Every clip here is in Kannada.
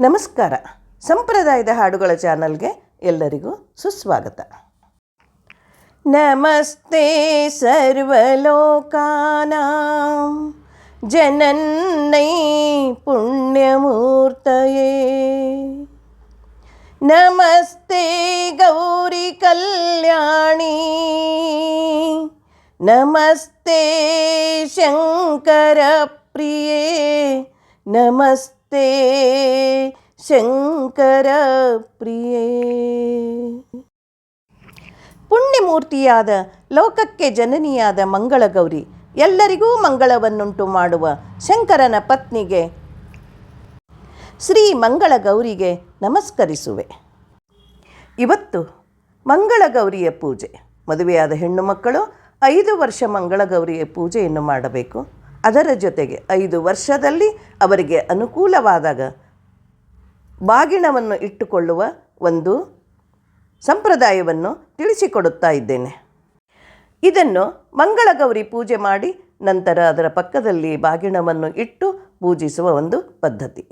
ನಮಸ್ಕಾರ. ಸಂಪ್ರದಾಯದ ಹಾಡುಗಳ ಚಾನಲ್ಗೆ ಎಲ್ಲರಿಗೂ ಸುಸ್ವಾಗತ. ನಮಸ್ತೆ ಸರ್ವಲೋಕಾನಾಂ. ಜನನ್ನೈ ಪುಣ್ಯಮೂರ್ತಯೇ. ನಮಸ್ತೆ ಗೌರಿ ಕಲ್ಯಾಣಿ. ನಮಸ್ತೆ ಶಂಕರ ಪ್ರಿಯೇ. ನಮಸ್ತೆ ಶಂಕರ ಪ್ರಿಯೇ. ಪುಣ್ಯಮೂರ್ತಿಯಾದ ಲೋಕಕ್ಕೆ ಜನನಿಯಾದ ಮಂಗಳಗೌರಿ ಎಲ್ಲರಿಗೂ ಮಂಗಳವನ್ನುಂಟು ಮಾಡುವ ಶಂಕರನ ಪತ್ನಿಗೆ ಶ್ರೀ ಮಂಗಳಗೌರಿಗೆ ನಮಸ್ಕರಿಸುವೆ. ಇವತ್ತು ಮಂಗಳಗೌರಿಯ ಪೂಜೆ. ಮದುವೆಯಾದ ಹೆಣ್ಣು ಮಕ್ಕಳು ಐದು ವರ್ಷ ಮಂಗಳಗೌರಿಯ ಪೂಜೆಯನ್ನು ಮಾಡಬೇಕು. ಅದರ ಜೊತೆಗೆ ಐದು ವರ್ಷದಲ್ಲಿ ಅವರಿಗೆ ಅನುಕೂಲವಾದಾಗ ಬಾಗಿಣವನ್ನು ಇಟ್ಟುಕೊಳ್ಳುವ ಒಂದು ಸಂಪ್ರದಾಯವನ್ನು ತಿಳಿಸಿಕೊಡುತ್ತಾ ಇದ್ದೇನೆ. ಇದನ್ನು ಮಂಗಳಗೌರಿ ಪೂಜೆ ಮಾಡಿ ನಂತರ ಅದರ ಪಕ್ಕದಲ್ಲಿ ಬಾಗಿಣವನ್ನು ಇಟ್ಟು ಪೂಜಿಸುವ ಒಂದು ಪದ್ಧತಿ.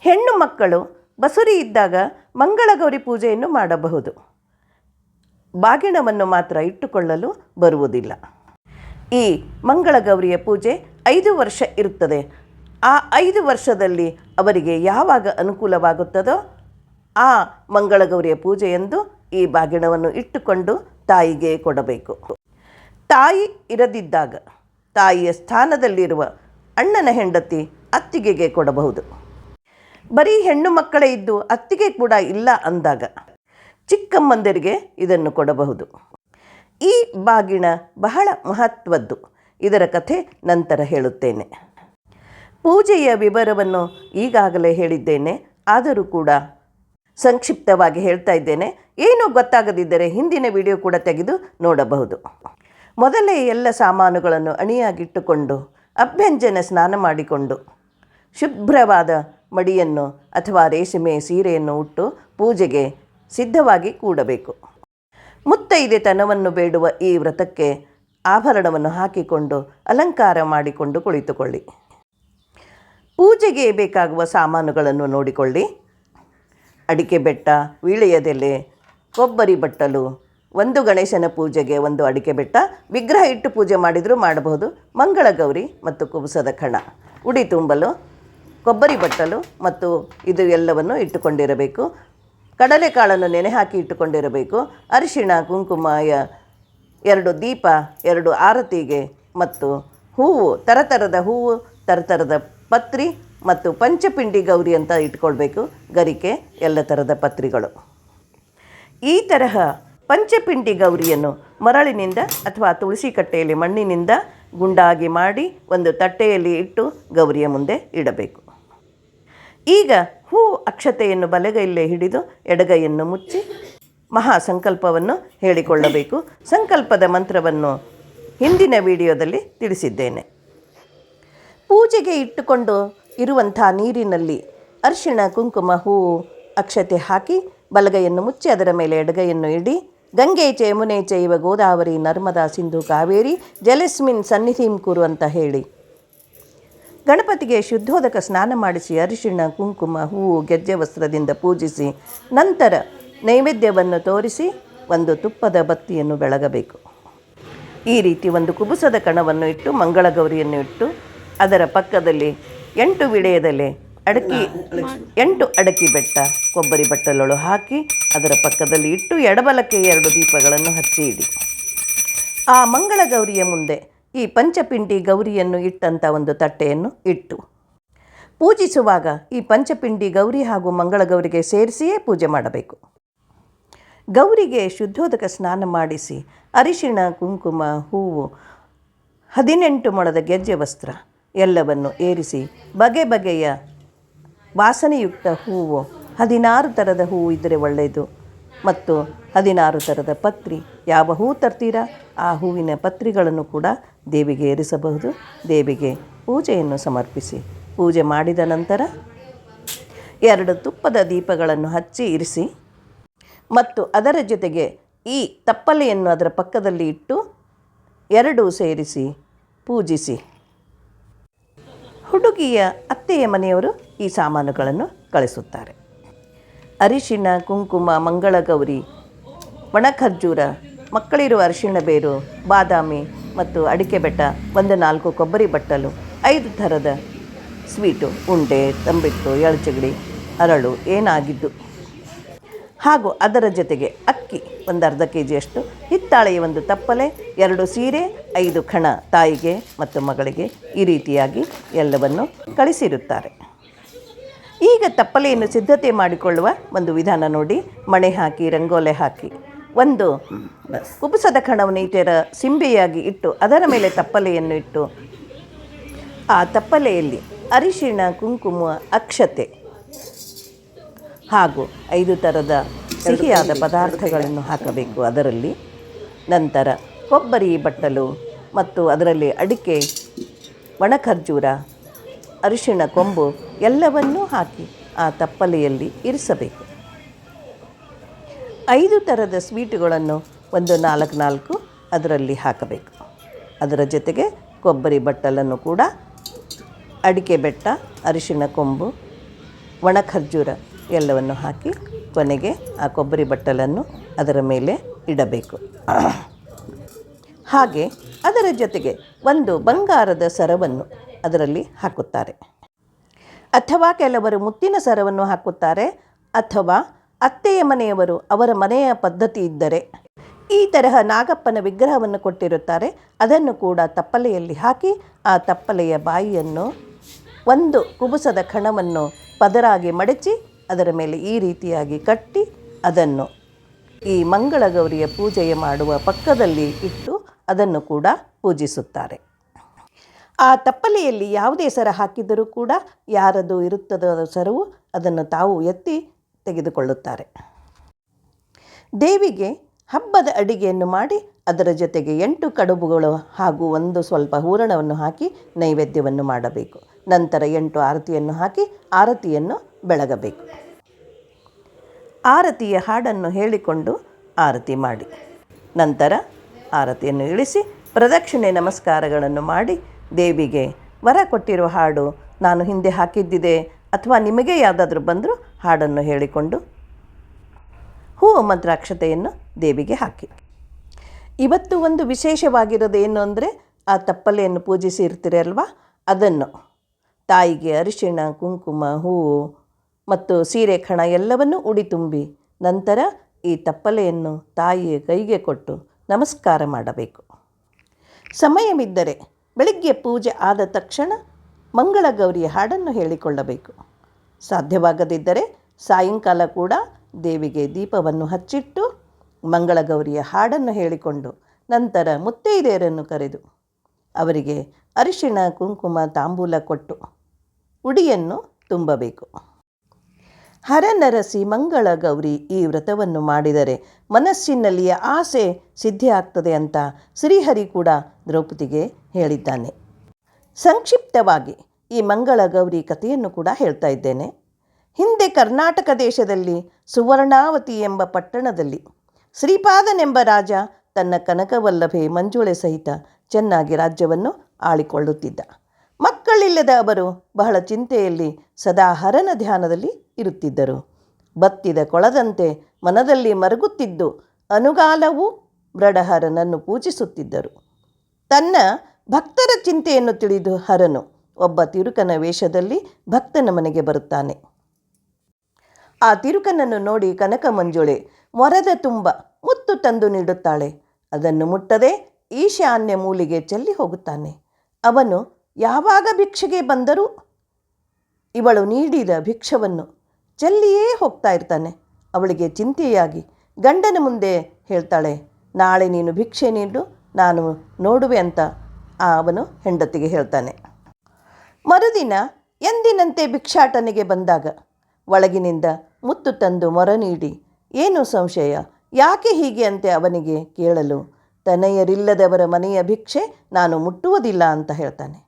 ಹೆಣ್ಣು ಮಕ್ಕಳು ಬಸುರಿ ಇದ್ದಾಗ ಮಂಗಳಗೌರಿ ಪೂಜೆಯನ್ನು ಮಾಡಬಹುದು. ಬಾಗಿಣವನ್ನು ಮಾತ್ರ ಇಟ್ಟುಕೊಳ್ಳಲು ಬರುವುದಿಲ್ಲ. ಈ ಮಂಗಳಗೌರಿಯ ಪೂಜೆ ಐದು ವರ್ಷ ಇರುತ್ತದೆ. ಆ ಐದು ವರ್ಷದಲ್ಲಿ ಅವರಿಗೆ ಯಾವಾಗ ಅನುಕೂಲವಾಗುತ್ತದೋ ಆ ಮಂಗಳಗೌರಿಯ ಎಂದು ಈ ಬಾಗಿಣವನ್ನು ಇಟ್ಟುಕೊಂಡು ತಾಯಿಗೆ ಕೊಡಬೇಕು. ತಾಯಿ ಇರದಿದ್ದಾಗ ತಾಯಿಯ ಸ್ಥಾನದಲ್ಲಿರುವ ಅಣ್ಣನ ಹೆಂಡತಿ ಅತ್ತಿಗೆಗೆ ಕೊಡಬಹುದು. ಬರೀ ಹೆಣ್ಣು ಮಕ್ಕಳೇ ಇದ್ದು ಅತ್ತಿಗೆ ಕೂಡ ಇಲ್ಲ ಅಂದಾಗ ಚಿಕ್ಕಮ್ಮಂದಿರಿಗೆ ಇದನ್ನು ಕೊಡಬಹುದು. ಈ ಬಾಗಿಣ ಬಹಳ ಮಹತ್ವದ್ದು. ಇದರ ಕಥೆ ನಂತರ ಹೇಳುತ್ತೇನೆ. ಪೂಜೆಯ ವಿವರವನ್ನು ಈಗಾಗಲೇ ಹೇಳಿದ್ದೇನೆ. ಆದರೂ ಕೂಡ ಸಂಕ್ಷಿಪ್ತವಾಗಿ ಹೇಳ್ತಾ ಇದ್ದೇನೆ. ಏನೂ ಗೊತ್ತಾಗದಿದ್ದರೆ ಹಿಂದಿನ ವಿಡಿಯೋ ಕೂಡ ತೆಗೆದು ನೋಡಬಹುದು. ಮೊದಲೇ ಎಲ್ಲ ಸಾಮಾನುಗಳನ್ನು ಅಣಿಯಾಗಿಟ್ಟುಕೊಂಡು ಅಭ್ಯಂಜನ ಸ್ನಾನ ಮಾಡಿಕೊಂಡು ಶುಭ್ರವಾದ ಮಡಿಯನ್ನು ಅಥವಾ ರೇಷ್ಮೆ ಸೀರೆಯನ್ನು ಉಟ್ಟು ಪೂಜೆಗೆ ಸಿದ್ಧವಾಗಿ ಕೂಡಬೇಕು. ಮುತ್ತೈದೆತನವನ್ನು ಬೇಡುವ ಈ ವ್ರತಕ್ಕೆ ಆಭರಣವನ್ನು ಹಾಕಿಕೊಂಡು ಅಲಂಕಾರ ಮಾಡಿಕೊಂಡು ಕುಳಿತುಕೊಳ್ಳಿ. ಪೂಜೆಗೆ ಬೇಕಾಗುವ ಸಾಮಾನುಗಳನ್ನು ನೋಡಿಕೊಳ್ಳಿ. ಅಡಿಕೆ ಬೆಟ್ಟ ವೀಳೆಯದೆಲೆ ಕೊಬ್ಬರಿ ಬಟ್ಟಲು, ಒಂದು ಗಣೇಶನ ಪೂಜೆಗೆ ಒಂದು ಅಡಿಕೆ ಬೆಟ್ಟ, ವಿಗ್ರಹ ಇಟ್ಟು ಪೂಜೆ ಮಾಡಿದರೂ ಮಾಡಬಹುದು. ಮಂಗಳಗೌರಿ ಮತ್ತು ಕುಬುಸದ ಕಣ. ಉಡಿ ತುಂಬಲು, ಕೊಬ್ಬರಿ ಬಟ್ಟಲು ಮತ್ತು ಇದು ಎಲ್ಲವನ್ನು ಇಟ್ಟುಕೊಂಡಿರಬೇಕು. ಕಡಲೆಕಾಳನ್ನು ನೆನೆ ಹಾಕಿ ಇಟ್ಟುಕೊಂಡಿರಬೇಕು. ಅರಿಶಿಣ, ಕುಂಕುಮ ಎರಡು ದೀಪ, ಎರಡು ಆರತಿಗೆ ಮತ್ತು ಹೂವು ಥರಥರದ ಹೂವು ಥರಥರದ ಪತ್ರಿ ಮತ್ತು ಪಂಚಪಿಂಡಿ ಗೌರಿ ಅಂತ ಇಟ್ಕೊಳ್ಬೇಕು. ಗರಿಕೆ, ಎಲ್ಲ ಥರದ ಪತ್ರಿಗಳು. ಈ ತರಹ ಪಂಚಪಿಂಡಿ ಗೌರಿಯನ್ನು ಮರಳಿನಿಂದ ಅಥವಾ ತುಳಸಿ ಕಟ್ಟೆಯಲ್ಲಿ ಮಣ್ಣಿನಿಂದ ಗುಂಡಾಗಿ ಮಾಡಿ ಒಂದು ತಟ್ಟೆಯಲ್ಲಿ ಇಟ್ಟು ಗೌರಿಯ ಮುಂದೆ ಇಡಬೇಕು. ಈಗ ಹೂ ಅಕ್ಷತೆಯನ್ನು ಬಲಗೈಯಲ್ಲೇ ಹಿಡಿದು ಎಡಗೈಯನ್ನು ಮುಚ್ಚಿ ಮಹಾ ಸಂಕಲ್ಪವನ್ನು ಹೇಳಿಕೊಳ್ಳಬೇಕು. ಸಂಕಲ್ಪದ ಮಂತ್ರವನ್ನು ಹಿಂದಿನ ವಿಡಿಯೋದಲ್ಲಿ ತಿಳಿಸಿದ್ದೇನೆ. ಪೂಜೆಗೆ ಇಟ್ಟುಕೊಂಡು ಇರುವಂಥ ನೀರಿನಲ್ಲಿ ಅರಿಶಿಣ, ಕುಂಕುಮ ಹೂವು ಅಕ್ಷತೆ ಹಾಕಿ ಬಲಗೈಯನ್ನು ಮುಚ್ಚಿ ಅದರ ಮೇಲೆ ಎಡಗೈಯನ್ನು ಇಡಿ. ಗಂಗೆ ಚ ಚೈವ ಗೋದಾವರಿ ನರ್ಮದಾ ಸಿಂಧು ಕಾವೇರಿ ಜಲಸ್ಮಿನ್ ಸನ್ನಿಧಿಂ ಕುರು ಅಂತ ಹೇಳಿ. ಗಣಪತಿಗೆ ಶುದ್ಧೋದಕ ಸ್ನಾನ ಮಾಡಿಸಿ ಅರಿಶಿಣ, ಕುಂಕುಮ, ಹೂವು, ಗೆಜ್ಜೆ ವಸ್ತ್ರದಿಂದ ಪೂಜಿಸಿ ನಂತರ ನೈವೇದ್ಯವನ್ನು ತೋರಿಸಿ ಒಂದು ತುಪ್ಪದ ಬತ್ತಿಯನ್ನು ಬೆಳಗಬೇಕು. ಈ ರೀತಿ ಒಂದು ಕುಬುಸದ ಕಣವನ್ನು ಇಟ್ಟು, ಮಂಗಳಗೌರಿಯನ್ನು ಇಟ್ಟು, ಅದರ ಪಕ್ಕದಲ್ಲಿ ಎಂಟು ವಿಡಯದಲ್ಲಿ ಅಡಕಿ, ಎಂಟು ಅಡಕಿ ಬೆಟ್ಟ, ಕೊಬ್ಬರಿ ಬಟ್ಟಲೊಳು ಹಾಕಿ ಅದರ ಪಕ್ಕದಲ್ಲಿ ಇಟ್ಟು ಎಡಬಲಕ್ಕೆ ಎರಡು ದೀಪಗಳನ್ನು ಹಚ್ಚಿ ಇಡಿ. ಆ ಮಂಗಳಗೌರಿಯ ಮುಂದೆ ಈ ಪಂಚಪಿಂಡಿ ಗೌರಿಯನ್ನು ಇಟ್ಟಂಥ ಒಂದು ತಟ್ಟೆಯನ್ನು ಇಟ್ಟು. ಪೂಜಿಸುವಾಗ ಈ ಪಂಚಪಿಂಡಿ ಗೌರಿ ಹಾಗೂ ಮಂಗಳಗೌರಿಗೆ ಸೇರಿಸಿಯೇ ಪೂಜೆ ಮಾಡಬೇಕು. ಗೌರಿಗೆ ಶುದ್ಧೋದಕ ಸ್ನಾನ ಮಾಡಿಸಿ, ಅರಿಶಿಣ, ಕುಂಕುಮ, ಹೂವು, ಹದಿನೆಂಟು ಮೊಳದ ಗೆಜ್ಜೆ ವಸ್ತ್ರ ಎಲ್ಲವನ್ನು ಏರಿಸಿ, ಬಗೆ ಬಗೆಯ ವಾಸನೆಯುಕ್ತ ಹೂವು, ಹದಿನಾರು ಥರದ ಹೂವು ಇದ್ದರೆ ಒಳ್ಳೆಯದು ಮತ್ತು ಹದಿನಾರು ಥರದ ಪತ್ರಿ ಯಾವ ಹೂ ತರ್ತೀರಾ, ಆ ಹೂವಿನ ಪತ್ರಿಗಳನ್ನು ಕೂಡ ದೇವಿಗೆ ಏರಿಸಬಹುದು. ದೇವಿಗೆ ಪೂಜೆಯನ್ನು ಸಮರ್ಪಿಸಿ. ಪೂಜೆ ಮಾಡಿದ ನಂತರ ಎರಡು ತುಪ್ಪದ ದೀಪಗಳನ್ನು ಹಚ್ಚಿ ಇರಿಸಿ ಮತ್ತು ಅದರ ಜೊತೆಗೆ ಈ ತಪ್ಪಲೆಯನ್ನು ಅದರ ಪಕ್ಕದಲ್ಲಿ ಇಟ್ಟು ಎರಡೂ ಸೇರಿಸಿ ಪೂಜಿಸಿ. ಹುಡುಗಿಯ ಅತ್ತೆಯ ಮನೆಯವರು ಈ ಸಾಮಾನುಗಳನ್ನು ಕಳಿಸುತ್ತಾರೆ. ಅರಿಶಿಣ ಕುಂಕುಮ, ಮಂಗಳಗೌರಿ, ಒಣಖರ್ಜೂರ ಮಕ್ಕಳಿರುವ ಅರಿಶಿಣ ಬೇರು, ಬಾದಾಮಿ ಮತ್ತು ಅಡಿಕೆ ಬೆಟ್ಟ, ಒಂದು ನಾಲ್ಕು ಕೊಬ್ಬರಿ ಬಟ್ಟಲು, ಐದು ಥರದ ಸ್ವೀಟು, ಉಂಡೆ, ತಂಬಿಟ್ಟು, ಎಳಚಗಡಿ, ಅರಳು ಏನಾಗಿದ್ದು? ಹಾಗೂ ಅದರ ಜೊತೆಗೆ ಅಕ್ಕಿ, ಒಂದು ಅರ್ಧ ಕೆ ಜಿಯಷ್ಟು ಹಿತ್ತಾಳೆಯ ಒಂದು ತಪ್ಪಲೆ, ಎರಡು ಸೀರೆ, ಐದು ಖಣ ತಾಯಿಗೆ ಮತ್ತು ಮಗಳಿಗೆ ಈ ರೀತಿಯಾಗಿ ಎಲ್ಲವನ್ನು ಕಳಿಸಿರುತ್ತಾರೆ. ಈಗ ತಪ್ಪಲೆಯನ್ನು ಸಿದ್ಧತೆ ಮಾಡಿಕೊಳ್ಳುವ ಒಂದು ವಿಧಾನ ನೋಡಿ, ಮಣೆ ಹಾಕಿ, ರಂಗೋಲೆ ಹಾಕಿ. ಒಂದು. ಕುಬುಸದ ಕಣವನ್ನು ಇತರ ಸಿಂಬೆಯಾಗಿ ಇಟ್ಟು ಅದರ ಮೇಲೆ ತಪ್ಪಲೆಯನ್ನು ಇಟ್ಟು. ಆ ತಪ್ಪಲೆಯಲ್ಲಿ ಅರಿಶಿಣ ಕುಂಕುಮ ಅಕ್ಷತೆ ಹಾಗೂ ಐದು ಥರದ ಸಿಹಿಯಾದ ಪದಾರ್ಥಗಳನ್ನು ಹಾಕಬೇಕು. ಅದರಲ್ಲಿ ನಂತರ ಕೊಬ್ಬರಿ ಬಟ್ಟಲು ಮತ್ತು ಅದರಲ್ಲಿ ಅಡಿಕೆ ಒಣಖರ್ಜೂರ ಅರಿಶಿಣ ಕೊಂಬು ಎಲ್ಲವನ್ನೂ ಹಾಕಿ ಆ ತಪ್ಪಲೆಯಲ್ಲಿ ಇರಿಸಬೇಕು. ಐದು ಥರದ ಸ್ವೀಟುಗಳನ್ನು ಒಂದು ನಾಲ್ಕು ನಾಲ್ಕು ಅದರಲ್ಲಿ ಹಾಕಬೇಕು. ಅದರ ಜೊತೆಗೆ ಕೊಬ್ಬರಿ ಬಟ್ಟಲನ್ನು ಕೂಡ ಅಡಿಕೆ ಬೆಟ್ಟ, ಅರಿಶಿಣ ಕೊಂಬು ಒಣ ಖರ್ಜೂರ ಎಲ್ಲವನ್ನು ಹಾಕಿ ಕೊನೆಗೆ ಆ ಕೊಬ್ಬರಿ ಬಟ್ಟಲನ್ನು ಅದರ ಮೇಲೆ ಇಡಬೇಕು. ಹಾಗೆ ಅದರ ಜೊತೆಗೆ ಒಂದು ಬಂಗಾರದ ಸರವನ್ನು ಅದರಲ್ಲಿ ಹಾಕುತ್ತಾರೆ. ಅಥವಾ ಕೆಲವರು ಮುತ್ತಿನ ಸರವನ್ನು ಹಾಕುತ್ತಾರೆ, ಅಥವಾ ಅತ್ತೆಯ ಮನೆಯವರು ಅವರ ಮನೆಯ ಪದ್ಧತಿ ಇದ್ದರೆ ಈ ತರಹ ನಾಗಪ್ಪನ ವಿಗ್ರಹವನ್ನು ಕೊಟ್ಟಿರುತ್ತಾರೆ. ಅದನ್ನು ಕೂಡ ತಪ್ಪಲೆಯಲ್ಲಿ ಹಾಕಿ ಆ ತಪ್ಪಲೆಯ ಬಾಯಿಯನ್ನು ಒಂದು ಕುಬುಸದ ಕಣವನ್ನು ಪದರಾಗಿ ಮಡಚಿ ಅದರ ಮೇಲೆ ಈ ರೀತಿಯಾಗಿ ಕಟ್ಟಿ ಅದನ್ನು ಈ ಮಂಗಳಗೌರಿಯ ಪೂಜೆಯ ಮಾಡುವ ಪಕ್ಕದಲ್ಲಿ ಇಟ್ಟು ಅದನ್ನು ಕೂಡ ಪೂಜಿಸುತ್ತಾರೆ. ಆ ತಪ್ಪಲೆಯಲ್ಲಿ ಯಾವುದೇ ಸರ ಹಾಕಿದರೂ ಕೂಡ ಯಾರದು ಇರುತ್ತದೋ ಸರವು ಅದನ್ನು ತಾವು ಎತ್ತಿ ತೆಗೆದುಕೊಳ್ಳುತ್ತಾರೆ. ದೇವಿಗೆ ಹಬ್ಬದ ಅಡಿಗೆಯನ್ನು ಮಾಡಿ ಅದರ ಜೊತೆಗೆ ಎಂಟು ಕಡುಬುಗಳು ಹಾಗೂ ಒಂದು ಸ್ವಲ್ಪ ಹೂರಣವನ್ನು ಹಾಕಿ ನೈವೇದ್ಯವನ್ನು ಮಾಡಬೇಕು. ನಂತರ ಎಂಟು ಆರತಿಯನ್ನು ಹಾಕಿ ಆರತಿಯನ್ನು ಬೆಳಗಬೇಕು. ಆರತಿಯ ಹಾಡನ್ನು ಹೇಳಿಕೊಂಡು ಆರತಿ ಮಾಡಿ. ನಂತರ ಆರತಿಯನ್ನು ಇಳಿಸಿ ಪ್ರದಕ್ಷಿಣೆ ನಮಸ್ಕಾರಗಳನ್ನು ಮಾಡಿ ದೇವಿಗೆ ವರ ಕೊಟ್ಟಿರುವ ಹಾಡು ನಾನು ಹಿಂದೆ ಹಾಕಿದ್ದಿದೆ ಅಥವಾ ನಿಮಗೆ ಯಾವುದಾದ್ರೂ ಬಂದರೂ ಹಾಡನ್ನು ಹೇಳಿಕೊಂಡು ಹೂವು ಮಂತ್ರಾಕ್ಷತೆಯನ್ನು ದೇವಿಗೆ ಹಾಕಿ. ಇವತ್ತು ಒಂದು ವಿಶೇಷವಾಗಿರೋದು ಏನು ಅಂದರೆ ಆ ತಪ್ಪಲೆಯನ್ನು ಪೂಜಿಸಿರ್ತೀರಿ ಅಲ್ವಾ? ಅದನ್ನು. ತಾಯಿಗೆ ಅರಿಶಿಣ, ಕುಂಕುಮ, ಹೂವು ಮತ್ತು ಸೀರೆ, ಕಣ ಎಲ್ಲವನ್ನೂ ಉಡಿ ತುಂಬಿ ನಂತರ ಈ ತಪ್ಪಲೆಯನ್ನು ತಾಯಿಯ ಕೈಗೆ ಕೊಟ್ಟು ನಮಸ್ಕಾರ ಮಾಡಬೇಕು. ಸಮಯವಿದ್ದರೆ ಬೆಳಿಗ್ಗೆ ಪೂಜೆ ಆದ ತಕ್ಷಣ ಮಂಗಳಗೌರಿಯ ಹಾಡನ್ನು ಹೇಳಿಕೊಳ್ಳಬೇಕು. ಸಾಧ್ಯವಾಗದಿದ್ದರೆ ಸಾಯಂಕಾಲ ಕೂಡ ದೇವಿಗೆ ದೀಪವನ್ನು ಹಚ್ಚಿಟ್ಟು ಮಂಗಳಗೌರಿಯ ಹಾಡನ್ನು ಹೇಳಿಕೊಂಡು ನಂತರ ಮುತ್ತೈದೆಯರನ್ನು ಕರೆದು ಅವರಿಗೆ ಅರಿಶಿಣ, ಕುಂಕುಮ, ತಾಂಬೂಲ ಕೊಟ್ಟು ಉಡಿಯನ್ನು ತುಂಬಬೇಕು. ಹರನರಸಿ ಮಂಗಳ ಗೌರಿ ಈ ವ್ರತವನ್ನು ಮಾಡಿದರೆ ಮನಸ್ಸಿನಲ್ಲಿಯ ಆಸೆ ಸಿದ್ಧಿಯಾಗ್ತದೆ ಅಂತ ಶ್ರೀಹರಿ ಕೂಡ ದ್ರೌಪದಿಗೆ ಹೇಳಿದ್ದಾನೆ. ಸಂಕ್ಷಿಪ್ತವಾಗಿ ಈ ಮಂಗಳ ಗೌರಿ ಕಥೆಯನ್ನು ಕೂಡ ಹೇಳ್ತಾ ಇದ್ದೇನೆ. ಹಿಂದೆ ಕರ್ನಾಟಕ ದೇಶದಲ್ಲಿ ಸುವರ್ಣಾವತಿ ಎಂಬ ಪಟ್ಟಣದಲ್ಲಿ ಶ್ರೀಪಾದನೆಂಬ ರಾಜ ತನ್ನ ಕನಕವಲ್ಲಭೆ ಮಂಜುಳೆ ಸಹಿತ ಚೆನ್ನಾಗಿ ರಾಜ್ಯವನ್ನು ಆಳಿಕೊಳ್ಳುತ್ತಿದ್ದ. ಮಕ್ಕಳಿಲ್ಲದ ಅವರು ಬಹಳ ಚಿಂತೆಯಲ್ಲಿ ಸದಾ ಹರನ ಧ್ಯಾನದಲ್ಲಿ ಇರುತ್ತಿದ್ದರು. ಬತ್ತಿದ ಕೊಳದಂತೆ ಮನದಲ್ಲಿ ಮರುಗುತ್ತಿದ್ದು ಅನುಗಾಲವೂ ಬ್ರಡಹರನನ್ನು ಪೂಜಿಸುತ್ತಿದ್ದರು. ತನ್ನ ಭಕ್ತರ ಚಿಂತೆಯನ್ನು ತಿಳಿದು ಹರನು ಒಬ್ಬ ತಿರುಕನ ವೇಷದಲ್ಲಿ ಭಕ್ತನ ಮನೆಗೆ ಬರುತ್ತಾನೆ. ಆ ತಿರುಕನನ್ನು ನೋಡಿ ಕನಕ ಮಂಜುಳೆ ಮೊರದ ತುಂಬ ಮುತ್ತು ತಂದು ನೀಡುತ್ತಾಳೆ. ಅದನ್ನು ಮುಟ್ಟದೆ ಈಶಾನ್ಯ ಮೂಲಿಗೆ ಚೆಲ್ಲಿ ಹೋಗುತ್ತಾನೆ. ಅವನು ಯಾವಾಗ ಭಿಕ್ಷೆಗೆ ಬಂದರೂ? ಇವಳು ನೀಡಿದ ಭಿಕ್ಷವನ್ನು ಚೆಲ್ಲಿಯೇ ಹೋಗ್ತಾ ಇರ್ತಾನೆ. ಅವಳಿಗೆ ಚಿಂತೆಯಾಗಿ ಗಂಡನ ಮುಂದೆ ಹೇಳ್ತಾಳೆ, ನಾಳೆ ನೀನು ಭಿಕ್ಷೆ ನೀಡು, ನಾನು ನೋಡುವೆ ಅಂತ ಆ ಅವನು ಹೆಂಡತಿಗೆ ಹೇಳ್ತಾನೆ. ಮರುದಿನ ಎಂದಿನಂತೆ ಭಿಕ್ಷಾಟನೆಗೆ ಬಂದಾಗ ಒಳಗಿನಿಂದ ಮುತ್ತು ತಂದು ಮೊರ ನೀಡಿ, ಏನು ಸಂಶಯ? ಯಾಕೆ ಹೀಗೆ? ಅಂತೆ ಅವನಿಗೆ ಕೇಳಲು, ತನಯರಿಲ್ಲದವರ ಮನೆಯ ಭಿಕ್ಷೆ ನಾನು ಮುಟ್ಟುವುದಿಲ್ಲ ಅಂತ ಹೇಳ್ತಾನೆ.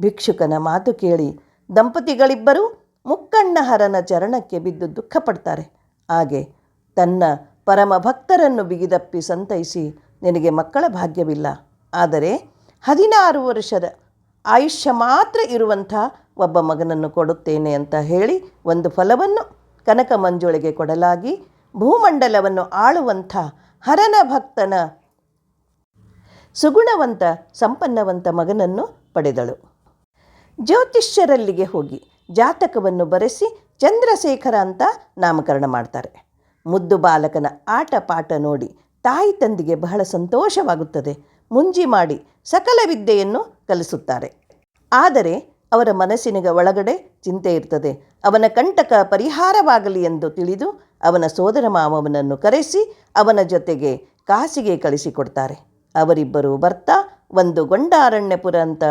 ಭಿಕ್ಷುಕನ ಮಾತು ಕೇಳಿ ದಂಪತಿಗಳಿಬ್ಬರೂ ಮುಕ್ಕಣ್ಣಹರನ ಚರಣಕ್ಕೆ ಬಿದ್ದು ದುಃಖಪಡ್ತಾರೆ. ಹಾಗೆ ತನ್ನ ಪರಮ ಭಕ್ತರನ್ನು ಬಿಗಿದಪ್ಪಿ ಸಂತೈಸಿ, ನಿನಗೆ ಮಕ್ಕಳ ಭಾಗ್ಯವಿಲ್ಲ. ಆದರೆ ಹದಿನಾರು ವರ್ಷದ ಆಯುಷ್ಯ ಮಾತ್ರ ಇರುವಂಥ ಒಬ್ಬ ಮಗನನ್ನು ಕೊಡುತ್ತೇನೆ ಅಂತ ಹೇಳಿ ಒಂದು ಫಲವನ್ನು ಕನಕ ಮಂಜುಳಿಗೆ ಕೊಡಲಾಗಿ ಭೂಮಂಡಲವನ್ನು ಆಳುವಂಥ ಹರನ ಭಕ್ತನ ಸುಗುಣವಂತ, ಸಂಪನ್ನವಂತ ಮಗನನ್ನು ಪಡೆದಳು. ಜ್ಯೋತಿಷ್ಯರಲ್ಲಿಗೆ ಹೋಗಿ ಜಾತಕವನ್ನು ಬರೆಸಿ ಚಂದ್ರಶೇಖರ ಅಂತ ನಾಮಕರಣ ಮಾಡ್ತಾರೆ. ಮುದ್ದು ಬಾಲಕನ ಆಟ ಪಾಠ ನೋಡಿ ತಾಯಿ ತಂದಿಗೆ ಬಹಳ ಸಂತೋಷವಾಗುತ್ತದೆ. ಮುಂಜಿ ಮಾಡಿ ಸಕಲ ವಿದ್ಯೆಯನ್ನು ಕಲಿಸುತ್ತಾರೆ. ಆದರೆ ಅವರ ಮನಸ್ಸಿನಿಗೆ ಒಳಗಡೆ ಚಿಂತೆ ಇರ್ತದೆ. ಅವನ ಕಂಟಕ ಪರಿಹಾರವಾಗಲಿ ಎಂದು ತಿಳಿದು ಅವನ ಸೋದರ ಮಾವನನ್ನು ಕರೆಸಿ ಅವನ ಜೊತೆಗೆ ಕಾಸಿಗೆ ಕಳಿಸಿಕೊಡ್ತಾರೆ. ಅವರಿಬ್ಬರು ಬರ್ತಾ ಒಂದು ಗೊಂಡಾರಣ್ಯಪುರ ಅಂತ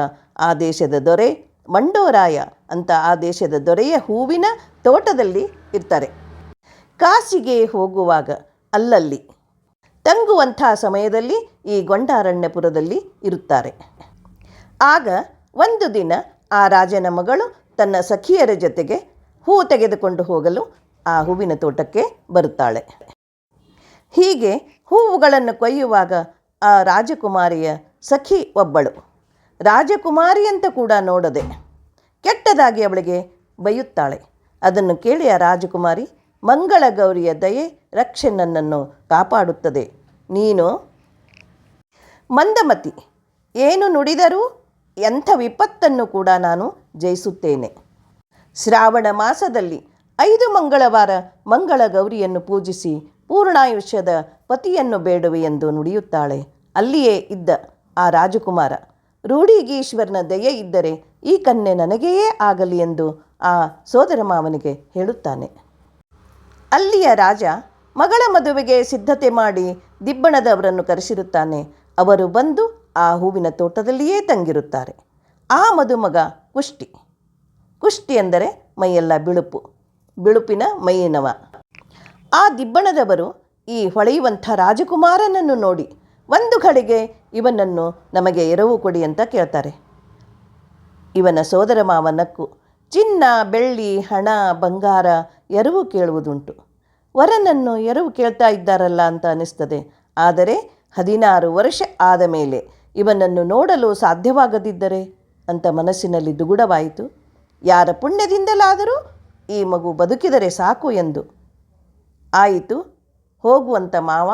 ಆ ದೇಶದ ದೊರೆ ಮಂಡೋರಾಯ ಅಂತ ಆ ದೇಶದ ದೊರೆಯ ಹೂವಿನ ತೋಟದಲ್ಲಿ ಇರ್ತಾರೆ. ಕಾಸಿಗೆ ಹೋಗುವಾಗ ಅಲ್ಲಲ್ಲಿ ತಂಗುವಂಥ ಸಮಯದಲ್ಲಿ ಈ ಗೊಂಡಾರಣ್ಯಪುರದಲ್ಲಿ ಇರುತ್ತಾರೆ. ಆಗ ಒಂದು ದಿನ ಆ ರಾಜನ ಮಗಳು ತನ್ನ ಸಖಿಯರ ಜೊತೆಗೆ ಹೂ ತೆಗೆದುಕೊಂಡು ಹೋಗಲು ಆ ಹೂವಿನ ತೋಟಕ್ಕೆ ಬರುತ್ತಾಳೆ. ಹೀಗೆ ಹೂವುಗಳನ್ನು ಕೊಯ್ಯುವಾಗ ಆ ರಾಜಕುಮಾರಿಯ ಸಖಿ ಒಬ್ಬಳು. ರಾಜಕುಮಾರಿ ಅಂತ ಕೂಡ ನೋಡದೆ ಕೆಟ್ಟದಾಗಿ ಅವಳಿಗೆ ಬೈಯುತ್ತಾಳೆ. ಅದನ್ನು ಕೇಳಿ ಆ ರಾಜಕುಮಾರಿ ಮಂಗಳ ಗೌರಿಯ ದಯೆ ರಕ್ಷೆ ನನ್ನನ್ನು ಕಾಪಾಡುತ್ತದೆ. ನೀನು ಮಂದಮತಿ, ಏನು ನುಡಿದರೂ ಎಂಥ ವಿಪತ್ತನ್ನು ಕೂಡ ನಾನು ಜಯಿಸುತ್ತೇನೆ. ಶ್ರಾವಣ ಮಾಸದಲ್ಲಿ ಐದು ಮಂಗಳವಾರ ಮಂಗಳ ಗೌರಿಯನ್ನು ಪೂಜಿಸಿ ಪೂರ್ಣಾಯುಷ್ಯದ ಪತಿಯನ್ನು ಬೇಡುವೆ ಎಂದು ನುಡಿಯುತ್ತಾಳೆ. ಅಲ್ಲಿಯೇ ಇದ್ದ ಆ ರಾಜಕುಮಾರ, ರೂಢಿಗೀಶ್ವರನ ದಯೆ ಇದ್ದರೆ ಈ ಕನ್ಯೆ ನನಗೆಯೇ ಆಗಲಿ ಎಂದು ಆ ಸೋದರ ಮಾವನಿಗೆ ಹೇಳುತ್ತಾನೆ. ಅಲ್ಲಿಯ ರಾಜ ಮಗಳ ಮದುವೆಗೆ ಸಿದ್ಧತೆ ಮಾಡಿ ದಿಬ್ಬಣದವರನ್ನು ಕರೆಸಿರುತ್ತಾನೆ. ಅವರು ಬಂದು ಆ ಹೂವಿನ ತೋಟದಲ್ಲಿಯೇ ತಂಗಿರುತ್ತಾರೆ. ಆ ಮದುಮಗ ಕುಷ್ಟಿ. ಕುಷ್ಟಿ ಎಂದರೆ ಮೈಯೆಲ್ಲ ಬಿಳುಪು. ಬಿಳುಪಿನ ಮೈಯಿನವ. ಆ ದಿಬ್ಬಣದವರು ಈ ಹೊಳೆಯುವಂಥ ರಾಜಕುಮಾರನನ್ನು ನೋಡಿ ಒಂದು ಘಳಿಗೆ ಇವನನ್ನು ನಮಗೆ ಎರವು ಕೊಡಿ ಅಂತ ಕೇಳ್ತಾರೆ. ಇವನ ಸೋದರ ಮಾವನಕ್ಕು ಚಿನ್ನ, ಬೆಳ್ಳಿ, ಹಣ, ಬಂಗಾರ ಎರವು ಕೇಳುವುದುಂಟು. ವರನನ್ನು ಎರವು ಕೇಳ್ತಾ ಇದ್ದಾರಲ್ಲ ಅಂತ ಅನಿಸ್ತದೆ ಆದರೆ ಹದಿನಾರು ವರ್ಷ ಆದ ಮೇಲೆ ಇವನನ್ನು ನೋಡಲು ಸಾಧ್ಯವಾಗದಿದ್ದರೆ ಅಂತ ಮನಸ್ಸಿನಲ್ಲಿ ದುಗುಡವಾಯಿತು. ಯಾರ ಪುಣ್ಯದಿಂದಲಾದರೂ ಈ ಮಗು ಬದುಕಿದರೆ ಸಾಕು ಎಂದು. ಆಯಿತು ಹೋಗುವಂಥ ಮಾವ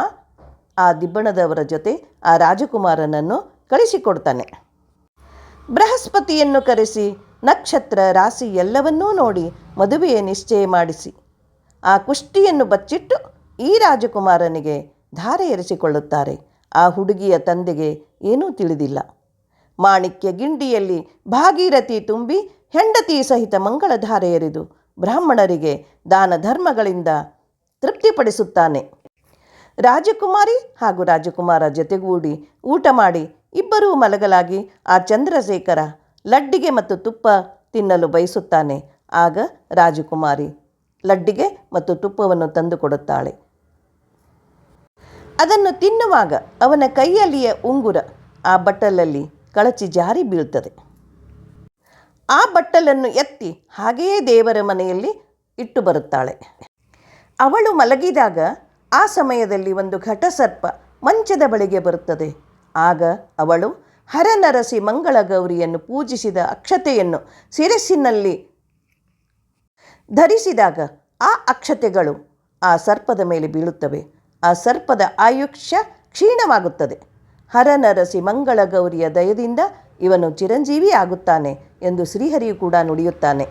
ಆ ದಿಬ್ಬಣದವರ ಜೊತೆ ಆ ರಾಜಕುಮಾರನನ್ನು ಕಳಿಸಿಕೊಡ್ತಾನೆ. ಬೃಹಸ್ಪತಿಯನ್ನು ಕರೆಸಿ ನಕ್ಷತ್ರ ರಾಶಿ ಎಲ್ಲವನ್ನೂ ನೋಡಿ ಮದುವೆಯ ನಿಶ್ಚಯ ಮಾಡಿಸಿ. ಆ ಕುಷ್ಟಿಯನ್ನು ಬಚ್ಚಿಟ್ಟು ಈ ರಾಜಕುಮಾರನಿಗೆ ಧಾರೆ ಎರೆಸಿಕೊಳ್ಳುತ್ತಾರೆ. ಆ ಹುಡುಗಿಯ ತಂದೆಗೆ ಏನೂ ತಿಳಿದಿಲ್ಲ. ಮಾಣಿಕ್ಯ ಗಿಂಡಿಯಲ್ಲಿ ಭಾಗೀರಥಿ ತುಂಬಿ ಹೆಂಡತಿ ಸಹಿತ ಮಂಗಳ ಎರೆದು ಬ್ರಾಹ್ಮಣರಿಗೆ ದಾನ ಧರ್ಮಗಳಿಂದ ತೃಪ್ತಿಪಡಿಸುತ್ತಾನೆ. ರಾಜಕುಮಾರಿ ಹಾಗೂ ರಾಜಕುಮಾರ ಜೊತೆಗೂಡಿ ಊಟ ಮಾಡಿ ಇಬ್ಬರೂ ಮಲಗಲಾಗಿ ಆ ಚಂದ್ರಶೇಖರ ಲಡ್ಡಿಗೆ ಮತ್ತು ತುಪ್ಪ ತಿನ್ನಲು ಬಯಸುತ್ತಾನೆ. ಆಗ ರಾಜಕುಮಾರಿ ಲಡ್ಡಿಗೆ ಮತ್ತು ತುಪ್ಪವನ್ನು ತಂದುಕೊಡುತ್ತಾಳೆ. ಅದನ್ನು ತಿನ್ನುವಾಗ ಅವನ ಕೈಯಲ್ಲಿಯ ಉಂಗುರ, ಆ ಬಟ್ಟಲಲ್ಲಿ ಕಳಚಿ ಜಾರಿ ಬೀಳ್ತದೆ. ಆ ಬಟ್ಟಲನ್ನು ಎತ್ತಿ ಹಾಗೆಯೇ ದೇವರ ಮನೆಯಲ್ಲಿ ಇಟ್ಟು ಬರುತ್ತಾಳೆ. ಅವಳು ಮಲಗಿದಾಗ ಆ ಸಮಯದಲ್ಲಿ ಒಂದು ಘಟಸರ್ಪ ಮಂಚದ ಬಳಿಗೆ ಬರುತ್ತದೆ. ಆಗ ಅವಳು ಹರನರಸಿ ಮಂಗಳ ಗೌರಿಯನ್ನು ಪೂಜಿಸಿದ ಅಕ್ಷತೆಯನ್ನು ಶಿರಸ್ಸಿನಲ್ಲಿ ಧರಿಸಿದಾಗ ಆ ಅಕ್ಷತೆಗಳು ಆ ಸರ್ಪದ ಮೇಲೆ ಬೀಳುತ್ತವೆ. ಆ ಸರ್ಪದ ಆಯುಷ್ಯ ಕ್ಷೀಣವಾಗುತ್ತದೆ. ಹರನರಸಿ ಮಂಗಳ ಗೌರಿಯ ದಯದಿಂದ ಇವನು ಚಿರಂಜೀವಿ ಆಗುತ್ತಾನೆ ಎಂದು ಶ್ರೀಹರಿಯು ಕೂಡ ನುಡಿಯುತ್ತಾನೆ.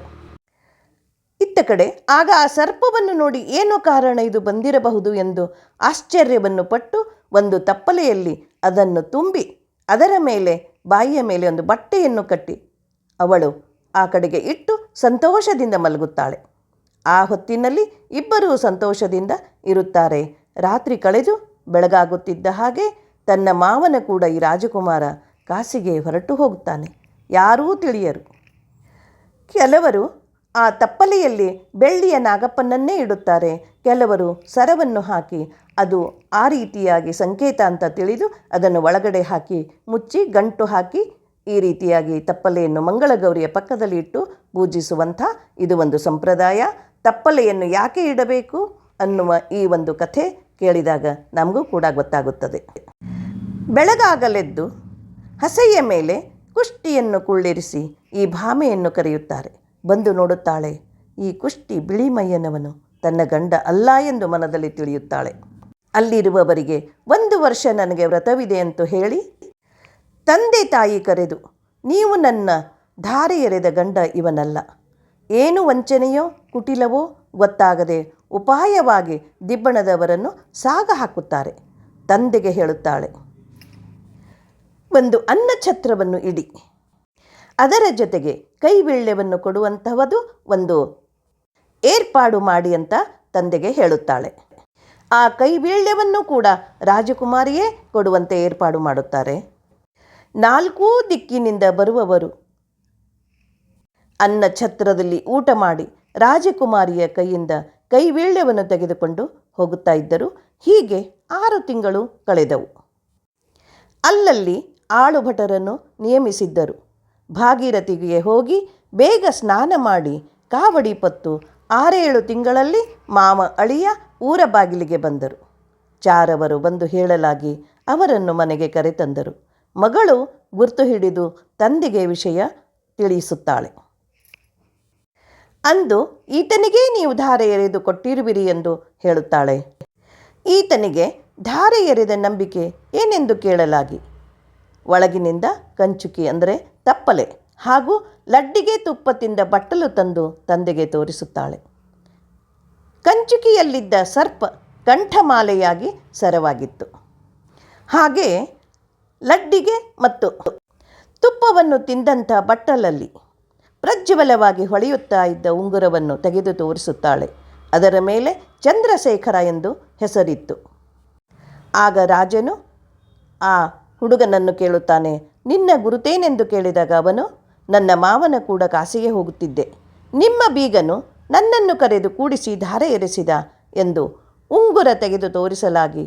ಇತ್ತ ಕಡೆ, ಆಗ ಆ ಸರ್ಪವನ್ನು ನೋಡಿ ಏನು ಕಾರಣ ಇದು ಬಂದಿರಬಹುದು ಎಂದು ಆಶ್ಚರ್ಯವನ್ನು ಪಟ್ಟು ಒಂದು ತಪ್ಪಲೆಯಲ್ಲಿ ಅದನ್ನು ತುಂಬಿ ಅದರ ಮೇಲೆ, ಬಾಯಿಯ ಮೇಲೆ ಒಂದು ಬಟ್ಟೆಯನ್ನು ಕಟ್ಟಿ ಅವಳು ಆ ಕಡೆಗೆ ಇಟ್ಟು ಸಂತೋಷದಿಂದ ಮಲಗುತ್ತಾಳೆ. ಆ ಹೊತ್ತಿನಲ್ಲಿ ಇಬ್ಬರೂ ಸಂತೋಷದಿಂದ ಇರುತ್ತಾರೆ. ರಾತ್ರಿ ಕಳೆದು ಬೆಳಗಾಗುತ್ತಿದ್ದ ಹಾಗೆ ತನ್ನ ಮಾವನ ಕೂಡ ಈ ರಾಜಕುಮಾರ ಕಾಸಿಗೆ ಹೊರಟು ಹೋಗುತ್ತಾನೆ. ಯಾರೂ ತಿಳಿಯರು. ಕೆಲವರು ಆ ತಪ್ಪಲೆಯಲ್ಲಿ ಬೆಳ್ಳಿಯ ನಾಗಪ್ಪನನ್ನೇ ಇಡುತ್ತಾರೆ. ಕೆಲವರು ಸರವನ್ನು ಹಾಕಿ, ಅದು ಆ ರೀತಿಯಾಗಿ ಸಂಕೇತ ಅಂತ ತಿಳಿದು ಅದನ್ನು ಒಳಗಡೆ ಹಾಕಿ, ಮುಚ್ಚಿ, ಗಂಟು ಹಾಕಿ ಈ ರೀತಿಯಾಗಿ ತಪ್ಪಲೆಯನ್ನು ಮಂಗಳಗೌರಿಯ ಪಕ್ಕದಲ್ಲಿ ಇಟ್ಟು ಪೂಜಿಸುವಂಥ ಇದು ಒಂದು ಸಂಪ್ರದಾಯ. ತಪ್ಪಲೆಯನ್ನು ಯಾಕೆ ಇಡಬೇಕು ಅನ್ನುವ ಈ ಒಂದು ಕಥೆ ಕೇಳಿದಾಗ ನಮಗೂ ಕೂಡ ಗೊತ್ತಾಗುತ್ತದೆ. ಬೆಳಗಾಗಲೆದ್ದು ಹಸೆಯ ಮೇಲೆ ಕುಷ್ಟಿಯನ್ನು ಕುಳ್ಳಿರಿಸಿ ಈ ಭಾಮೆಯನ್ನು ಕರೆಯುತ್ತಾರೆ. ಬಂದು ನೋಡುತ್ತಾಳೆ. ಈ ಕುಷ್ಟಿ ಬಿಳಿಮಯ್ಯನವನು ತನ್ನ ಗಂಡ ಅಲ್ಲ ಎಂದು ಮನದಲ್ಲಿ ತಿಳಿಯುತ್ತಾಳೆ. ಅಲ್ಲಿರುವವರಿಗೆ ಒಂದು ವರ್ಷ ನನಗೆ ವ್ರತವಿದೆ ಅಂತ ಹೇಳಿ, ತಂದೆ ತಾಯಿ ಕರೆದು, ನೀವು ನನ್ನ ಧಾರೆ ಎರೆದ ಗಂಡ ಇವನಲ್ಲ. ಏನು ವಂಚನೆಯೋ ಕುಟಿಲವೋ ಗೊತ್ತಾಗದೆ ಉಪಾಯವಾಗಿ ದಿಬ್ಬಣದವರನ್ನು ಸಾಗ ಹಾಕುತ್ತಾರೆ, ತಂದೆಗೆ ಹೇಳುತ್ತಾಳೆ. ಒಂದು ಅನ್ನಛತ್ರವನ್ನು ಇಡಿ. ಅದರ ಜೊತೆಗೆ ಕೈವೀಳ್ಯವನ್ನು ಕೊಡುವಂತಹದು ಒಂದು. ಏರ್ಪಾಡು ಮಾಡಿ ಅಂತ ತಂದೆಗೆ ಹೇಳುತ್ತಾಳೆ. ಆ ಕೈವೀಳ್ಯವನ್ನು ಕೂಡ ರಾಜಕುಮಾರಿಯೇ ಕೊಡುವಂತೆ ಏರ್ಪಾಡು ಮಾಡುತ್ತಾರೆ. ನಾಲ್ಕೂ ದಿಕ್ಕಿನಿಂದ ಬರುವವರು. ಅನ್ನ ಛತ್ರದಲ್ಲಿ ಊಟ ಮಾಡಿ ರಾಜಕುಮಾರಿಯ ಕೈಯಿಂದ ಕೈವೀಳ್ಯವನ್ನು ತೆಗೆದುಕೊಂಡು ಹೋಗುತ್ತಾ ಇದ್ದರು. ಹೀಗೆ ಆರು ತಿಂಗಳು ಕಳೆದವು. ಅಲ್ಲಲ್ಲಿ ಆಳುಭಟರನ್ನು ನಿಯಮಿಸಿದ್ದರು. ಭಾಗೀರಥಿಗೆ ಹೋಗಿ ಬೇಗ ಸ್ನಾನ ಮಾಡಿ ಕಾವಡಿ ಪತ್ತು ಆರೇಳು ತಿಂಗಳಲ್ಲಿ ಮಾವ ಅಳಿಯ ಊರ ಬಾಗಿಲಿಗೆ ಬಂದರು. ಚಾರವರು ಬಂದು ಹೇಳಲಾಗಿ ಅವರನ್ನು ಮನೆಗೆ ಕರೆತಂದರು. ಮಗಳು ಗುರ್ತು ಹಿಡಿದು ತಂದೆಗೆ ವಿಷಯ ತಿಳಿಸುತ್ತಾಳೆ. ಅಂದು, ಈತನಿಗೇ ನೀವು ಧಾರೆ ಎರೆದು ಕೊಟ್ಟಿರುವಿರಿ ಎಂದು ಹೇಳುತ್ತಾಳೆ. ಈತನಿಗೆ ಧಾರೆ ಎರೆದ ನಂಬಿಕೆ ಏನೆಂದು ಕೇಳಲಾಗಿ ಒಳಗಿನಿಂದ ಕಂಚುಕಿ ಅಂದರೆ ತಪ್ಪಲೆ ಹಾಗೂ ಲಡ್ಡಿಗೆ ತುಪ್ಪ ತಿಂದ ಬಟ್ಟಲು ತಂದು ತಂದೆಗೆ ತೋರಿಸುತ್ತಾಳೆ. ಕಂಚುಕಿಯಲ್ಲಿದ್ದ ಸರ್ಪ ಕಂಠಮಾಲೆಯಾಗಿ ಸರವಾಗಿತ್ತು. ಹಾಗೆ ಲಡ್ಡಿಗೆ ಮತ್ತು ತುಪ್ಪವನ್ನು ತಿಂದಂಥ ಬಟ್ಟಲಲ್ಲಿ ಪ್ರಜ್ವಲವಾಗಿ ಹೊಳೆಯುತ್ತಾ ಇದ್ದ ಉಂಗುರವನ್ನು ತೆಗೆದು ತೋರಿಸುತ್ತಾಳೆ. ಅದರ ಮೇಲೆ ಚಂದ್ರಶೇಖರ ಎಂದು ಹೆಸರಿತ್ತು. ಆಗ ರಾಜನು ಆ ಹುಡುಗನನ್ನು ಕೇಳುತ್ತಾನೆ, ನಿನ್ನ ಗುರುತೇನೆಂದು ಕೇಳಿದಾಗ ಅವನು, ನನ್ನ ಮಾವನ ಕೂಡ ಕಾಸಿಗೆ ಹೋಗುತ್ತಿದ್ದೆ. ನಿಮ್ಮ ಬೀಗನು ನನ್ನನ್ನು ಕರೆದು ಕೂಡಿಸಿ ಧಾರೆ ಎರೆಸಿದ ಎಂದು ಉಂಗುರ ತೆಗೆದು ತೋರಿಸಲಾಗಿ.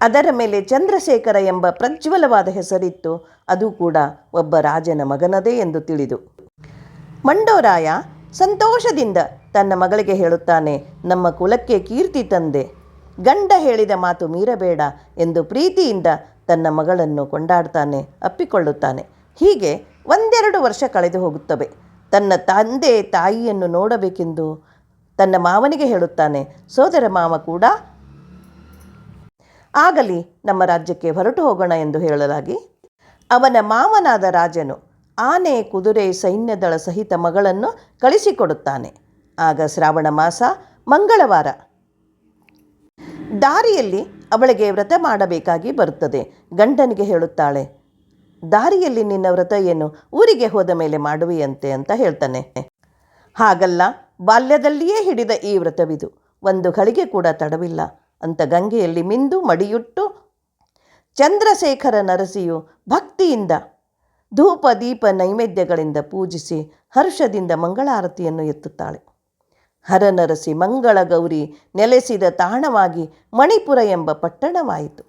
ಅದರ ಮೇಲೆ ಚಂದ್ರಶೇಖರ ಎಂಬ ಪ್ರಜ್ವಲವಾದ ಹೆಸರಿತ್ತು. ಅದು ಕೂಡ ಒಬ್ಬ ರಾಜನ ಮಗನದೇ ಎಂದು ತಿಳಿದು. ಮಂಡೋರಾಯ ಸಂತೋಷದಿಂದ ತನ್ನ ಮಗಳಿಗೆ ಹೇಳುತ್ತಾನೆ, ನಮ್ಮ ಕುಲಕ್ಕೆ ಕೀರ್ತಿ ತಂದೆ. ಗಂಡ ಹೇಳಿದ ಮಾತು ಮೀರಬೇಡ ಎಂದು ಪ್ರೀತಿಯಿಂದ ತನ್ನ ಮಗಳನ್ನು ಕೊಂಡಾಡ್ತಾನೆ, ಅಪ್ಪಿಕೊಳ್ಳುತ್ತಾನೆ. ಹೀಗೆ ಒಂದೆರಡು ವರ್ಷ ಕಳೆದು ಹೋಗುತ್ತವೆ. ತನ್ನ ತಂದೆ ತಾಯಿಯನ್ನು ನೋಡಬೇಕೆಂದು ತನ್ನ ಮಾವನಿಗೆ ಹೇಳುತ್ತಾನೆ, ಸೋದರ ಮಾವ ಕೂಡ ಆಗಲಿ, ನಮ್ಮ ರಾಜ್ಯಕ್ಕೆ ಹೊರಟು ಹೋಗೋಣ ಎಂದು ಹೇಳಲಾಗಿ, ಅವನ ಮಾವನಾದ ರಾಜನು ಆನೆ, ಕುದುರೆ, ಸೈನ್ಯದಳ ಸಹಿತ ಮಗಳನ್ನು ಕಳಿಸಿಕೊಡುತ್ತಾನೆ. ಆಗ ಶ್ರಾವಣ ಮಾಸ, ಮಂಗಳವಾರ. ದಾರಿಯಲ್ಲಿ ಅವಳಿಗೆ ವ್ರತ ಮಾಡಬೇಕಾಗಿ ಬರುತ್ತದೆ. ಗಂಡನಿಗೆ ಹೇಳುತ್ತಾಳೆ, ದಾರಿಯಲ್ಲಿ ನಿನ್ನ ವ್ರತ ಏನು? ಊರಿಗೆ ಹೋದ ಮೇಲೆ ಮಾಡುವೆಯಂತೆ ಅಂತ ಹೇಳ್ತಾನೆ. ಹಾಗಲ್ಲ, ಬಾಲ್ಯದಲ್ಲಿಯೇ ಹಿಡಿದ ಈ ವ್ರತವಿದು. ಒಂದು ಗಳಿಗೆ ಕೂಡ ತಡವಿಲ್ಲ. ಅಂತ ಗಂಗೆಯಲ್ಲಿ ಮಿಂದು ಮಡಿಯುಟ್ಟು, ಚಂದ್ರಶೇಖರ ನರಸಿಯು, ಭಕ್ತಿಯಿಂದ, ಧೂಪ ದೀಪ ನೈವೇದ್ಯಗಳಿಂದ ಪೂಜಿಸಿ, ಹರ್ಷದಿಂದ ಮಂಗಳಾರತಿಯನ್ನು ಎತ್ತುತ್ತಾಳೆ. ಹರನರಸಿ ಮಂಗಳ ಗೌರಿ ನೆಲೆಸಿದ ತಾಣವಾಗಿ ಮಣಿಪುರ ಎಂಬ ಪಟ್ಟಣವಾಯಿತು.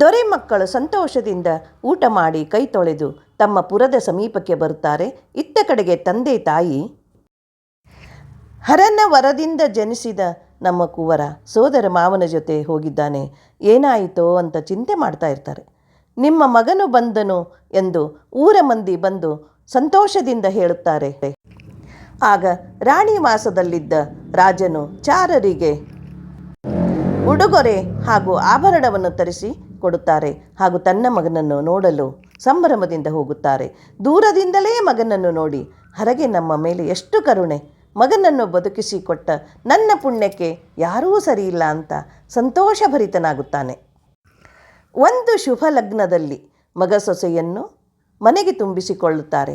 ದೊರೆ ಮಕ್ಕಳು ಸಂತೋಷದಿಂದ ಊಟ ಮಾಡಿ ಕೈ ತೊಳೆದು ತಮ್ಮ ಪುರದ ಸಮೀಪಕ್ಕೆ ಬರುತ್ತಾರೆ. ಇತ್ತ ಕಡೆಗೆ ತಂದೆ ತಾಯಿ ಹರನ ವರದಿಂದ ಜನಿಸಿದ ನಮ್ಮ ಕುವರ ಸೋದರ ಮಾವನ ಜೊತೆ ಹೋಗಿದ್ದಾನೆ. ಏನಾಯಿತೋ ಅಂತ ಚಿಂತೆ ಮಾಡ್ತಾ ಇರ್ತಾರೆ. ನಿಮ್ಮ ಮಗನು ಬಂದನು ಎಂದು ಊರ ಮಂದಿ ಬಂದು ಸಂತೋಷದಿಂದ ಹೇಳುತ್ತಾರೆ. ಆಗ ರಾಣಿವಾಸದಲ್ಲಿದ್ದ ರಾಜನು ಚಾರರಿಗೆ ಉಡುಗೊರೆ ಹಾಗೂ ಆಭರಣವನ್ನು ತರಿಸಿ ಕೊಡುತ್ತಾರೆ ಹಾಗೂ ತನ್ನ ಮಗನನ್ನು ನೋಡಲು ಸಂಭ್ರಮದಿಂದ ಹೋಗುತ್ತಾರೆ. ದೂರದಿಂದಲೇ ಮಗನನ್ನು ನೋಡಿ, ಹರಗೆ ನಮ್ಮ ಮೇಲೆ ಎಷ್ಟು ಕರುಣೆ. ಮಗನನ್ನು ಬದುಕಿಸಿ ಕೊಟ್ಟ ನನ್ನ ಪುಣ್ಯಕ್ಕೆ ಯಾರೂ ಸರಿಯಿಲ್ಲ ಅಂತ ಸಂತೋಷಭರಿತನಾಗುತ್ತಾನೆ. ಒಂದು ಶುಭ ಲಗ್ನದಲ್ಲಿ ಮಗ ಸೊಸೆಯನ್ನು ಮನೆಗೆ ತುಂಬಿಸಿಕೊಳ್ಳುತ್ತಾರೆ.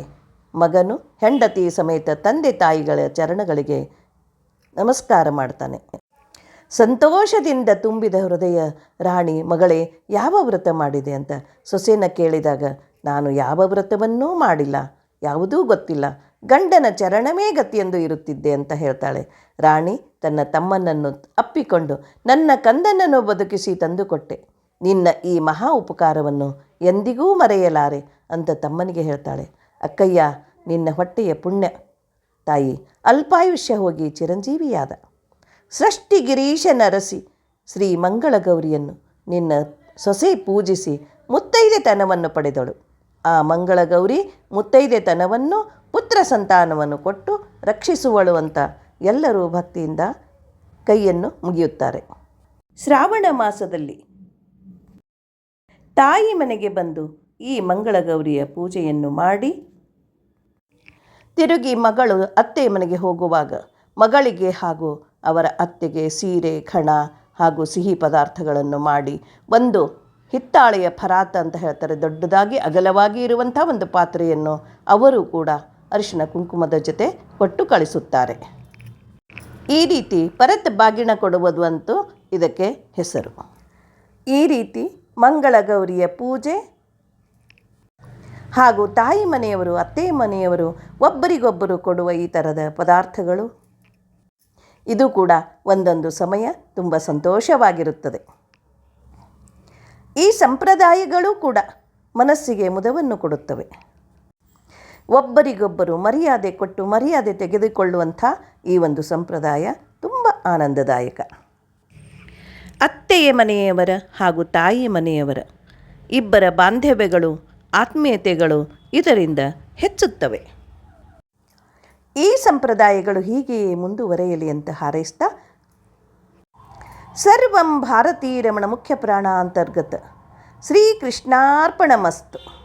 ಮಗನು ಹೆಂಡತಿ ಸಮೇತ ತಂದೆ ತಾಯಿಗಳ ಚರಣಗಳಿಗೆ ನಮಸ್ಕಾರ ಮಾಡ್ತಾನೆ. ಸಂತೋಷದಿಂದ ತುಂಬಿದ ಹೃದಯ ರಾಣಿ, ಮಗಳೇ, ಯಾವ ವ್ರತ ಮಾಡಿದೆ? ಅಂತ ಸೊಸೆನ ಕೇಳಿದಾಗ, ನಾನು ಯಾವ ವ್ರತವನ್ನೂ ಮಾಡಿಲ್ಲ, ಯಾವುದೂ ಗೊತ್ತಿಲ್ಲ. ಗಂಡನ ಚರಣವೇ ಗತಿಯೆಂದು ಇರುತ್ತಿದ್ದೆ ಅಂತ ಹೇಳ್ತಾಳೆ. ರಾಣಿ ತನ್ನ ತಮ್ಮನನ್ನು ಅಪ್ಪಿಕೊಂಡು, ನನ್ನ ಕಂದನನ್ನು ಬದುಕಿಸಿ ತಂದುಕೊಟ್ಟೆ. ನಿನ್ನ ಈ ಮಹಾ ಉಪಕಾರವನ್ನು ಎಂದಿಗೂ ಮರೆಯಲಾರೆ ಅಂತ ತಮ್ಮನಿಗೆ ಹೇಳ್ತಾಳೆ. ಅಕ್ಕಯ್ಯ, ನಿನ್ನ ಹೊಟ್ಟೆಯ ಪುಣ್ಯ. ತಾಯಿ, ಅಲ್ಪಾಯುಷ್ಯ ಹೋಗಿ ಚಿರಂಜೀವಿಯಾದ. ಸೃಷ್ಟಿ ಗಿರೀಶ ನರಸಿ ಶ್ರೀ ಮಂಗಳ ಗೌರಿಯನ್ನು ನಿನ್ನ ಸೊಸೆ ಪೂಜಿಸಿ ಮುತ್ತೈದೆತನವನ್ನು ಪಡೆದಳು. ಆ ಮಂಗಳಗೌರಿ ಮುತ್ತೈದೆತನವನ್ನು ಪುತ್ರ ಸಂತಾನವನ್ನು ಕೊಟ್ಟು ರಕ್ಷಿಸುವಳು ಅಂತ ಎಲ್ಲರೂ ಭಕ್ತಿಯಿಂದ ಕೈಯನ್ನು ಮುಗಿಯುತ್ತಾರೆ. ಶ್ರಾವಣ ಮಾಸದಲ್ಲಿ ತಾಯಿ ಮನೆಗೆ ಬಂದು ಈ ಮಂಗಳಗೌರಿಯ ಪೂಜೆಯನ್ನು ಮಾಡಿ ತಿರುಗಿ ಮಗಳು ಅತ್ತೆ ಮನೆಗೆ ಹೋಗುವಾಗ ಮಗಳಿಗೆ ಹಾಗೂ ಅವರ ಅತ್ತೆಗೆ ಸೀರೆ, ಖಣ ಹಾಗೂ ಸಿಹಿ ಪದಾರ್ಥಗಳನ್ನು ಮಾಡಿ ಒಂದು ಹಿತ್ತಾಳೆಯ ಪರಾತ ಅಂತ ಹೇಳ್ತಾರೆ. ದೊಡ್ಡದಾಗಿ ಅಗಲವಾಗಿ ಇರುವಂಥ ಒಂದು ಪಾತ್ರೆಯನ್ನು ಅವರು ಕೂಡ ಅರಿಶಿನ ಕುಂಕುಮದ ಜೊತೆ ಕೊಟ್ಟು ಕಳಿಸುತ್ತಾರೆ. ಈ ರೀತಿ ಪರತ್ ಬಾಗಿಣ ಕೊಡುವುದು ಅಂತೂ ಇದಕ್ಕೆ ಹೆಸರು. ಈ ರೀತಿ ಮಂಗಳಗೌರಿಯ ಪೂಜೆ ಹಾಗೂ ತಾಯಿ ಮನೆಯವರು, ಅತ್ತೆ ಮನೆಯವರು ಒಬ್ಬರಿಗೊಬ್ಬರು ಕೊಡುವ ಈ ಥರದ ಪದಾರ್ಥಗಳು. ಇದು ಕೂಡ ಒಂದೊಂದು ಸಮಯ ತುಂಬ ಸಂತೋಷವಾಗಿರುತ್ತದೆ. ಈ ಸಂಪ್ರದಾಯಗಳು ಕೂಡ ಮನಸ್ಸಿಗೆ ಮುದವನ್ನು ಕೊಡುತ್ತವೆ. ಒಬ್ಬರಿಗೊಬ್ಬರು ಮರ್ಯಾದೆ ಕೊಟ್ಟು ಮರ್ಯಾದೆ ತೆಗೆದುಕೊಳ್ಳುವಂಥ ಈ ಒಂದು ಸಂಪ್ರದಾಯ ತುಂಬ ಆನಂದದಾಯಕ. ಅತ್ತೆಯ ಮನೆಯವರ ಹಾಗೂ ತಾಯಿ ಮನೆಯವರ ಇಬ್ಬರ ಬಾಂಧವ್ಯಗಳು ಆತ್ಮೀಯತೆಗಳು ಇದರಿಂದ ಹೆಚ್ಚುತ್ತವೆ. ಈ ಸಂಪ್ರದಾಯಗಳು ಹೀಗೆಯೇ ಮುಂದುವರೆಯಲಿ ಅಂತ ಹಾರೈಸ್ತಾ, ಸರ್ವಂ ಭಾರತೀ ರಮಣ ಮುಖ್ಯ ಪ್ರಾಣ ಅಂತರ್ಗತ ಶ್ರೀಕೃಷ್ಣಾರ್ಪಣಮಸ್ತು.